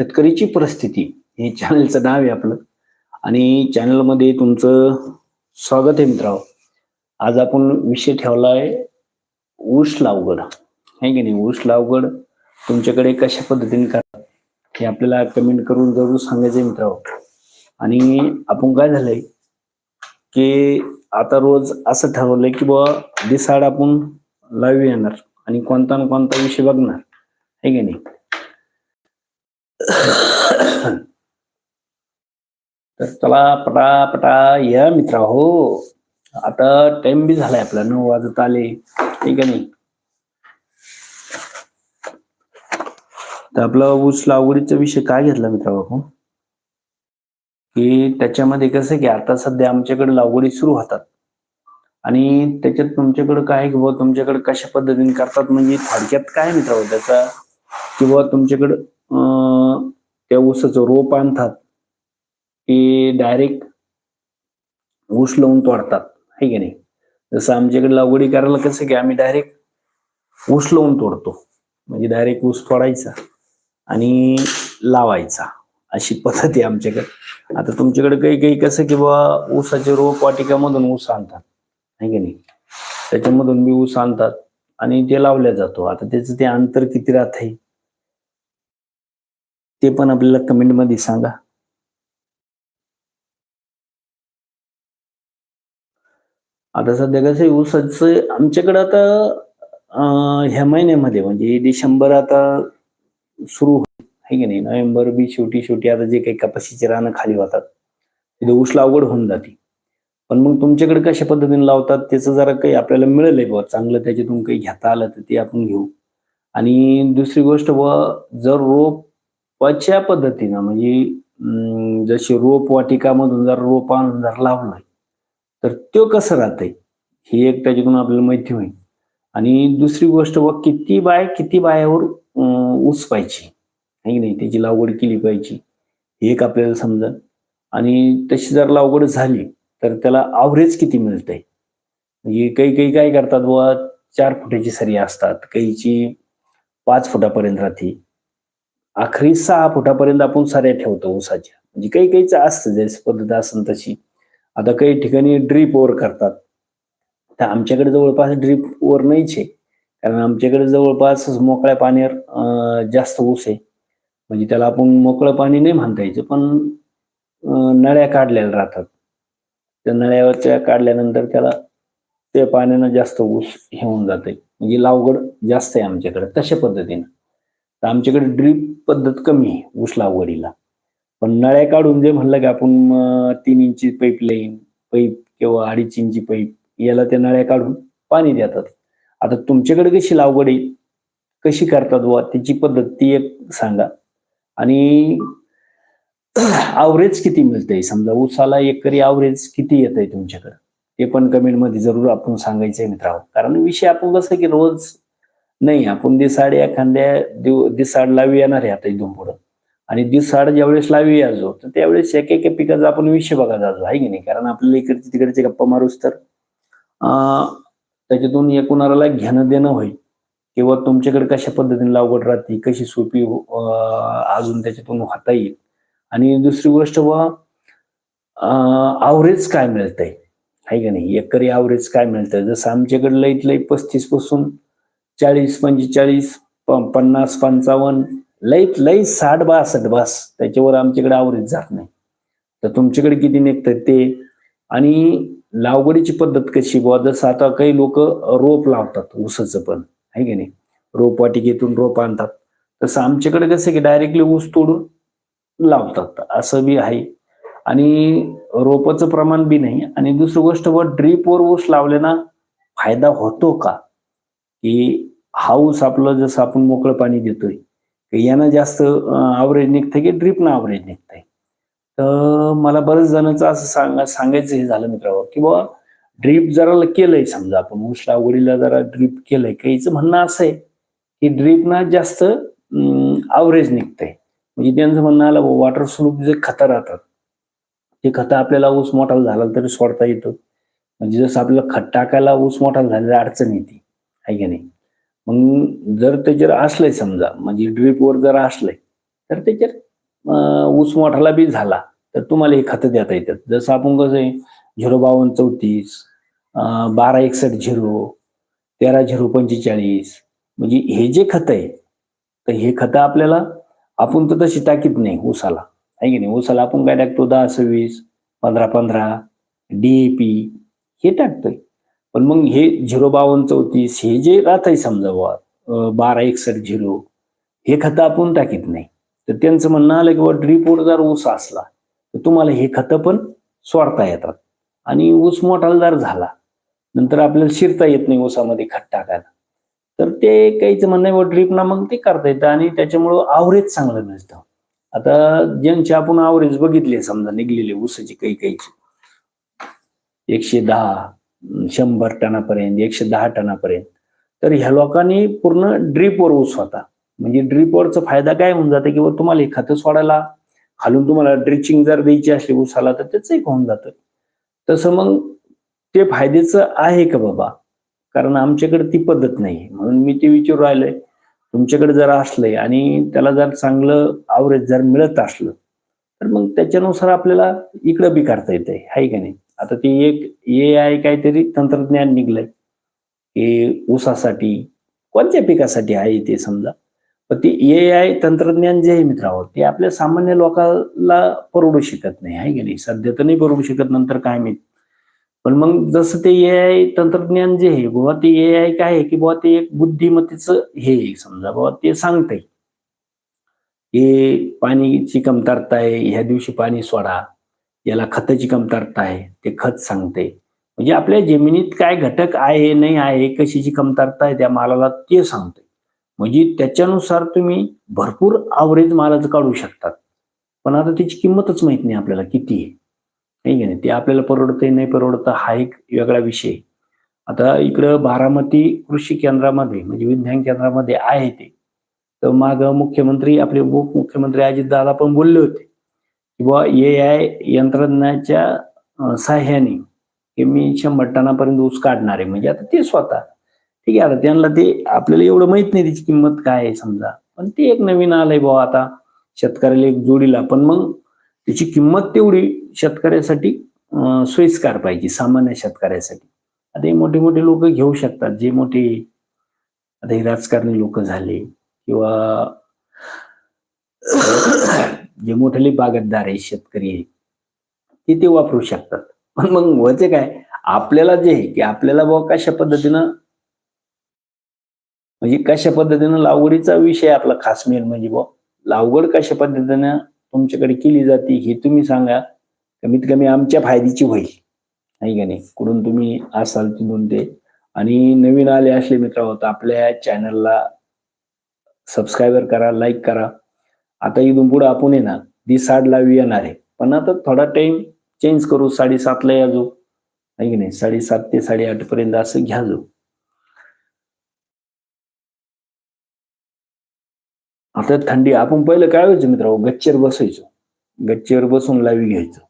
शेतकरीची परिस्थिती हे चॅनलचं नाव आहे आपलं. आणि चॅनलमध्ये तुमचं स्वागत आहे मित्रांनो. आज आपण विषय ठेवला आहे ऊस लावगड आहे की नाही? ऊस लावगड तुमच्याकडे कशा पद्धतीने करा हे आपल्याला कमेंट करून जरूर सांगायचं मित्रांनो. आणि आपण काय झालंय की आता रोज असं ठरवलंय की बाबा दिसाड आपण लावी येणार आणि कोणता ना कोणता विषय बघणार. आहे की नाही? तर चला पटा पटा या मित्रा हो आता टाइम बी झालाय आपला नऊ वाजत आले. ठीक आहे नाही? तर आपला ऊस लागवडीचा विषय काय घेतला मित्रा आपण? की त्याच्यामध्ये कसं की आता सध्या आमच्याकडे लागवडी सुरू होतात. आणि त्याच्यात तुमच्याकडे काय की बाबा तुमच्याकडे कशा पद्धतीने करतात? म्हणजे थोडक्यात काय मित्र त्याचा? किंवा तुमच्याकडं त्या ऊसाचं रोप आणतात ते डायरेक्ट ऊस लावून तोडतात है की नाही? जसं आमच्याकडे लागवडी करायला कसं की आम्ही डायरेक्ट ऊस लावून तोडतो. म्हणजे डायरेक्ट ऊस तोडायचा आणि लावायचा अशी पद्धत आहे आमच्याकडे. आता तुमच्याकडे काही काही कसं की बाबा ऊसाचे रोप वाटिकामधून ऊस आणतात है की नाही? त्याच्यामधून बी ऊस आणतात आणि ते लावल्या जातो. आता त्याचं ते अंतर किती राहत आहे ते पण आपल्याला कमेंटमध्ये सांगा. आता सध्या कसं आहे ऊसाचं आमच्याकडे आता ह्या महिन्यामध्ये म्हणजे डिसेंबर आता सुरू आहे की नाही? नोव्हेंबर बी शेवटी शेवटी आता जे काही कपाशीचे रानं खाली होतात तिथे ऊस लागवड होऊन जाते. पण मग तुमच्याकडे कशा पद्धतीने लावतात त्याचं जरा काही आपल्याला मिळेल बुवा. चांगलं त्याच्यातून काही घेता आलं तर ते आपण घेऊ. आणि दुसरी गोष्ट व जर रोप वाच्या पद्धतीनं म्हणजे जशी रोप वाटिकामधून जर रोप आणून जर लावलंय तर तो कसं राहतंय? ही एक त्याच्यातून आपल्याला माहिती होईल. आणि दुसरी गोष्ट बुवा किती बाय किती बायावर ऊस पाहिजे आहे नाही? त्याची लागवड केली पाहिजे. हे एक आपल्याला समजा आणि तशी जर लागवड झाली तर त्याला आवरेज किती मिळतंय? म्हणजे काही काही काय करतात बुवा चार फुटाची सरी असतात. काहीची पाच फुटापर्यंत राहते. आखरी सहा फुटापर्यंत आपण सऱ्या ठेवतो ऊसाच्या. म्हणजे काही काहीच असतं जशी पद्धत असेल तशी. आता काही ठिकाणी ड्रीप ओवर करतात. तर आमच्याकडे जवळपास ड्रीप ओवर नाहीच आहे कारण आमच्याकडे जवळपास मोकळ्या पाण्यावर अं, जास्त ऊस आहे. म्हणजे त्याला आपण मोकळं पाणी नाही म्हणता यायचं पण नळ्या काढलेल्या राहतात. त्या नळ्यावरच्या काढल्यानंतर त्याला त्या पाण्यानं जास्त ऊस हे होऊन जाते म्हणजे लावगड जास्त आहे आमच्याकडे तशा पद्धतीनं. तर आमच्याकडे ड्रीप पद्धत कमी आहे ऊस लागवडीला. पण नळ्या काढून जे म्हणलं की आपण तीन इंची पाईप लाईन पाईप किंवा अडीच इंची पाईप याला त्या नळ्या काढून पाणी देतात. आता तुमच्याकडे कशी लागवड आहे? कशी करतात वा त्याची पद्धत ती एक सांगा. आणि आवरेज किती मिळतंय? समजा ऊसाला एकरी आवरेज किती येत आहे तुमच्याकडे? ते पण कमेंटमध्ये जरूर आपण सांगायचंय मित्रांनो. कारण विषय आपण कसं की रोज नाही आपण दिसाड एखाद्या दिव- दिसाड लावी येणार आहे आता इथून पुढं. आणि दिसाड ज्यावेळेस लावी यायचो तर त्यावेळेस एक एक पिकाचा आपण विषय बघा जातो आहे की नाही? कारण आपल्याला इकडचे तिकडचे गप्पा मारूस तर. त्याच्यातून एकूणाला घेणं देणं होईल. किंवा तुमच्याकडे कशा पद्धतीने लागवड राहते कशी सोपी अजून त्याच्यातून होता येईल. आणि दुसरी गोष्ट व आवरेज काय मिळतंय? आहे का नाही? एकरी आवरेज काय मिळतंय? जसं आमच्याकडलं लईत पस्तीसपासून चाळीस पंचेचाळीस प- पन्नास पंचावन्न लईत लई साठ बासष्ट बास. त्याच्यावर आमच्याकडे आवरेज जात नाही. तर तुमच्याकडे किती निघतं ते? आणि लागवडीची पद्धत कशी? बुवा जसं आता काही लोक रोप लावतात ऊसाचं पण. आहे की नाही? रोप वाटिकेतून रोप आणतात. तसं आमच्याकडे कसं की डायरेक्टली ऊस तोडून लावतात. असं बी आहे. आणि रोपाचं प्रमाण बी नाही. आणि दुसरी गोष्ट व ड्रीपवर ऊस लावल्याना फायदा होतो का? की हाऊस आपलं जसं आपण मोकळं पाणी देतोय यानं जास्त आवरेज निघतंय की ड्रीपनं आवरेज निघतंय. तर मला बरेच जणांचं असं सांगा सांगायचं हे झालं मित्रावर की बाबा ड्रीप जरा केलंय समजा आपण ऊस लागवडीला जरा ड्रीप केलंय काहीचं म्हणणं असं आहे की ड्रीपना जास्त आवरेज निघतंय. म्हणजे त्यांचं म्हणणं आलं वॉटर स्वरूप जे खतं राहतात ते खतं आपल्याला ऊस मोठा झाला तरी सोडता येतं. म्हणजे जसं आपल्याला खत टाकायला ऊस मोठा झालेला अडचण येते आहे की नाही? मग जर त्याच्यावर असलंय समजा म्हणजे ड्रीपवर जर असलंय तर त्याच्यात ऊस मोठाला बी झाला तर तुम्हाला हे खतं देता येतात. जसं आपण कसं आहे झिरो बावन्न चौतीस बारा एकसष्ट झिरो तेरा झिरो पंचेचाळीस म्हणजे हे जे खत आहे तर हे खतं आपल्याला आपण तर तशी टाकीत नाही ऊसाला. आहे की नाही? ऊसाला आपण काय टाकतो? दहा सव्वीस पंधरा पंधरा डीएपी हे टाकतोय. पण मग हे झिरो बावन्न चौतीस हे जे राहतंय समजा बारा एकसष्ट झिरो हे खतं आपण टाकीत नाही. तर त्यांचं म्हणणं आलं की बुवा ड्रीपवर जर ऊस असला तर तुम्हाला हे खतं पण सोडता येतात. आणि ऊस मोठाला जर झाला नंतर आपल्याला शिरता येत नाही ऊसामध्ये खत टाकायला. तर ते काहीच म्हणणं आहे ड्रीपना मग ते करता येतं आणि त्याच्यामुळं आवरेज चांगलं मिळतं. आता ज्यांचे आपण आवरेज बघितले समजा निघलेले ऊसाचे काही काहीचे एकशे दहा शंभर टनापर्यंत एकशे दहा टनापर्यंत. तर ह्या लोकांनी पूर्ण ड्रीपवर ऊस होता. म्हणजे ड्रीपवरचा फायदा काय होऊन जातं किंवा तुम्हाला हे खतं सोडायला खालून तुम्हाला ड्रिचिंग जर द्यायची असली ऊसाला तर त्याचं एक होऊन जातं. तसं मग ते फायद्याचं आहे का बाबा? कारण आमच्याकडे ती पद्धत नाही. म्हणून मी ते विचारू राहिलोय. तुमच्याकडे जर असलंय आणि त्याला जर चांगलं आवरेज जर मिळत असलं तर मग त्याच्यानुसार आपल्याला इकडं बी करता येतंय. हाय का नाही? आता ते एक ए आय काहीतरी तंत्रज्ञान निघलंय. की ऊसासाठी कोणत्या पिकासाठी आहे ते समजा. पण ते ए आय तंत्रज्ञान जे आहे मित्रांनो ते आपल्या सामान्य लोकांना परवडू शकत नाही. आहे की नाही? सध्या तर नाही परवडू शकत नंतर काय माहीत. पण मग जसं ते ए आय तंत्रज्ञान जे आहे बुवा ते ए आय काय आहे की बाबा ते एक बुद्धिमत्तेचं हे आहे. समजा बाबा ते सांगतंय. हे पाणीची कमतरता आहे ह्या दिवशी पाणी सोडा. याला खताची कमतरता आहे ते खत सांगते. म्हणजे आपल्या जमिनीत काय घटक आहे नाही आहे कशाची कमतरता आहे त्या मालाला ते सांगते. म्हणजे त्याच्यानुसार तुम्ही भरपूर आवरेज मालाचं काढू शकतात. पण आता त्याची किंमतच माहीत नाही आपल्याला किती आहे. नाही की नाही? ते आपल्याला परवडतंय नाही परवडतं हा एक वेगळा विषय. आता इकडं बारामती कृषी केंद्रामध्ये म्हणजे विज्ञान केंद्रामध्ये आहे ते. तर माग मुख्यमंत्री आपले उपमुख्यमंत्री अजितदादा पण बोलले होते. किंवा ए आय यंत्रज्ञानाच्या साह्याने की मी शंभर टनापर्यंत ऊस काढणार आहे. म्हणजे आता ते स्वतः. ठीक आहे आता त्यांना ते आपल्याला एवढं माहीत नाही त्याची किंमत काय आहे समजा. पण ते एक नवीन आलंय बुवा आता शेतकऱ्याला एक जोडीला. पण मग त्याची किंमत तेवढी शेतकऱ्यासाठी सोयीस्कार पाहिजे सामान्य शेतकऱ्यासाठी. आता हे मोठे मोठे लोक घेऊ शकतात. जे मोठे आता हे राजकारणी लोक झाले किंवा जे मोठे बागतदार आहे शेतकरी आहे ते ते वापरू शकतात. पण मग व्हायचं काय? आपल्याला जे आहे की आपल्याला बाबा कशा पद्धतीनं म्हणजे कशा पद्धतीनं लागवडीचा विषय आपला खास मेन म्हणजे बुवा लागवड कशा पद्धतीनं तुमच्याकडे केली जाते हे तुम्ही सांगा. कमीत कमी आमच्या फायद्याची होईल. नाही का नाही? कुठून तुम्ही असाल तिथून ते. आणि नवीन आले असले मित्र होता आपल्या चॅनलला सबस्क्राईबर करा लाईक करा. आता इथून पुढे आपण येणार. दी साड लावी येणार आहे. पण आता थोडा टाइम चेंज करू. साडेसातला या जो आहे की नाही? साडेसात ते साडेआठ पर्यंत असं घ्या जो आता थंडी आपण पहिलं काय व्हायचं मित्र गच्चीवर बसायचो. गच्चीवर बसून लावी घ्यायचो.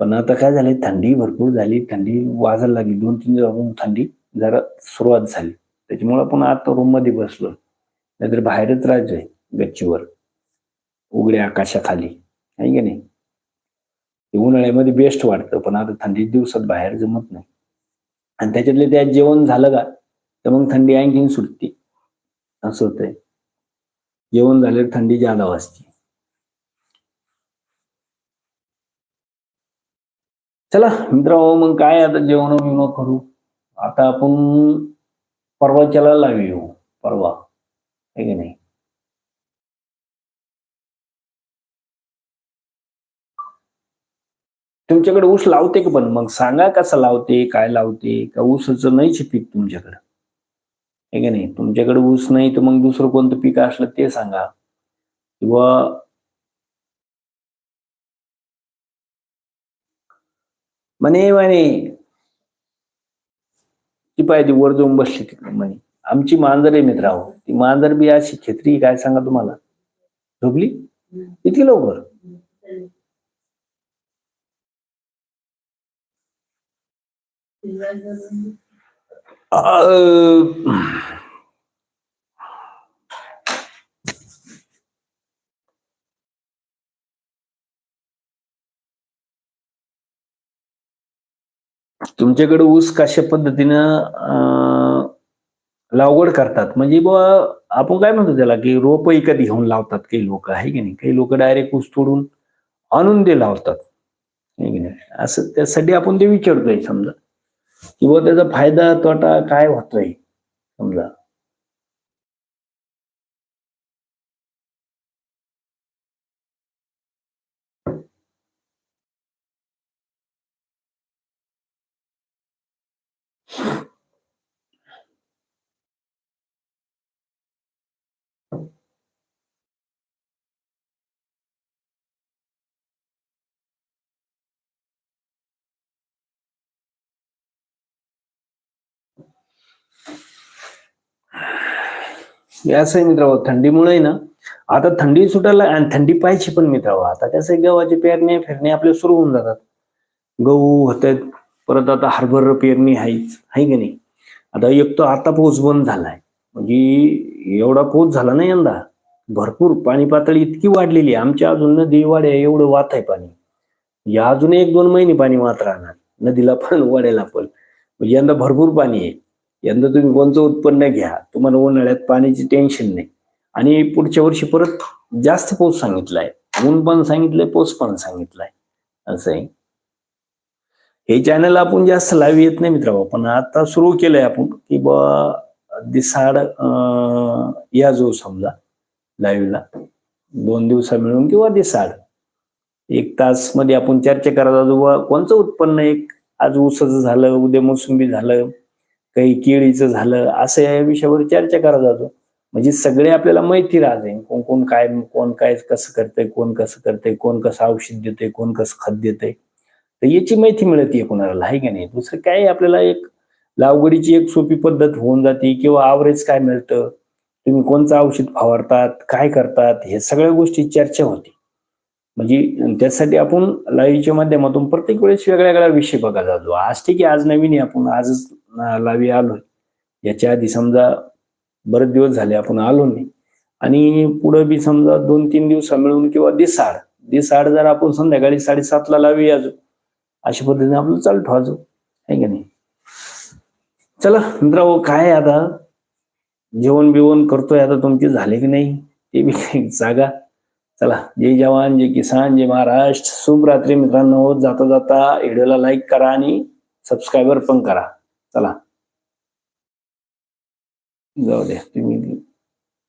पण आता काय झालंय? थंडी भरपूर झाली. थंडी वाजायला लागली. दोन तीन दिवसापासून थंडी जरा सुरुवात झाली. त्याच्यामुळे आपण आता रूममध्ये बसलो नाहीतर बाहेरच राहायचोय गच्चीवर. उघड्या आकाशाखाली. आहे की नाही? ते उन्हाळ्यामध्ये बेस्ट वाटतं पण आता थंडी दिवसात बाहेर जमत नाही. आणि त्याच्यातले त्यात जेवण झालं का तर मग थंडी आणखीन सुटते. असं होतंय. जेवण झालं थंडी जादा वाजते. चला मित्र मग काय आता जेवण विमा करू? आता आपण परवा चला लावी येऊ परवा. आहे की नाही? तुमच्याकडे ऊस लावते का पण? मग सांगा कसं लावते काय लावते? का ऊसाचं नाहीच पीक तुमच्याकडे? आहे का नाही? तुमच्याकडे ऊस नाही तर मग दुसरं कोणतं पीक असलं ते सांगा. किंवा म्हणे म्हणे ती पाहिजे वर जाऊन बसली तिकडे म्हणे. आमची मांजर आहे मित्र आहो ती मांजर बी अशी खेत्री काय सांगा तुम्हाला? झोपली? इतकी लवकर? तुमच्याकडे ऊस कशा पद्धतीनं लागवड करतात? म्हणजे बुवा आपण काय म्हणतो त्याला की रोप विकत घेऊन लावतात काही लोक आहे की नाही? काही लोक डायरेक्ट ऊस तोडून आणून ते लावतात असं त्यासाठी आपण ते विचारतोय समजा. किंवा त्याचा फायदा तोटा काय होतोय? समजा. you असं आहे मित्र थंडीमुळे ना आता थंडी सुटायला आणि थंडी पाहिजे पण मित्रांनो आता कसं आहे, गव्हाची पेरणी फिरणे आपले सुरू होऊन जातात. गहू होत परत आता हरभर पेरणी आहेच आहे की नाही? आता एक तर आता पाऊस बंद झालाय. म्हणजे एवढा पाऊस झाला ना यंदा. भरपूर पाणी पातळी इतकी वाढलेली आहे. आमच्या अजून नदी वाड्या एवढं वात आहे पाणी. या अजून एक दोन महिने पाणी वाहत राहणार. नदीला पण वाड्याला पण. म्हणजे यंदा भरपूर पाणी आहे. यंदा तुम्ही कोणतं उत्पन्न घ्या. तुम्हाला उन्हाळ्यात पाण्याची टेन्शन नाही. आणि पुढच्या वर्षी परत जास्त पाऊस सांगितलाय. ऊन पण सांगितलंय पाऊस पण सांगितलाय. असं आहे. हे चॅनल आपण जास्त लाईव्ह येत नाही मित्र पण आता सुरू केलंय आपण की बा दिसाड या जो समजा लाईव्हला दोन दिवसा मिळून किंवा दिसाड एक तासमध्ये आपण चर्चा करायला जाऊ बा कोणचं उत्पन्न एक आज ऊसाचं झालं उद्या मोसंबी झालं काही केळीचं झालं असं या विषयावर चर्चा करायला जातो. म्हणजे सगळे आपल्याला माहिती राहते कोण कोण काय कोण काय कसं करतंय कोण कसं करतंय कोण कसं औषध देतंय कोण कसं खत देतंय. तर याची माहिती मिळते कोणाला आहे का नाही? दुसरं काय आपल्याला एक लागवडीची एक सोपी पद्धत होऊन जाते किंवा आवरेज काय मिळतं तुम्ही कोणचं औषध फवारतात काय करतात हे सगळ्या गोष्टी चर्चा होती. म्हणजे त्यासाठी आपण लाईव्हच्या माध्यमातून प्रत्येक वेळेस वेगळ्या वेगळ्या विषय बघायला जातो. आज ठीक आहे आज नवीन आहे आपण आजच लावी आलोय. याच्या आधी समजा बरेच दिवस झाले आपण आलो नाही. आणि पुढे बी समजा दोन तीन दिवस मिळून किंवा दिसाड दिसाड जर आपण संध्याकाळी साडेसातला लावी याजो अशा पद्धतीने आपलं चालू ठेवायचो आहे का नाही? चला मित्रांनो काय आता? जेवण बिवण करतोय आता तुमचे झाले की नाही? ते बी काही जागा चला जय जवान जय किसान जय महाराष्ट्र. शुभ रात्री मित्रांनो जाता जाता व्हिडिओला लाईक करा आणि सबस्क्रायबर पण करा. चला. जाऊ द्या तुम्ही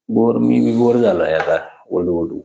बोर मी बी बोर झालोय आता. ओढू ओढू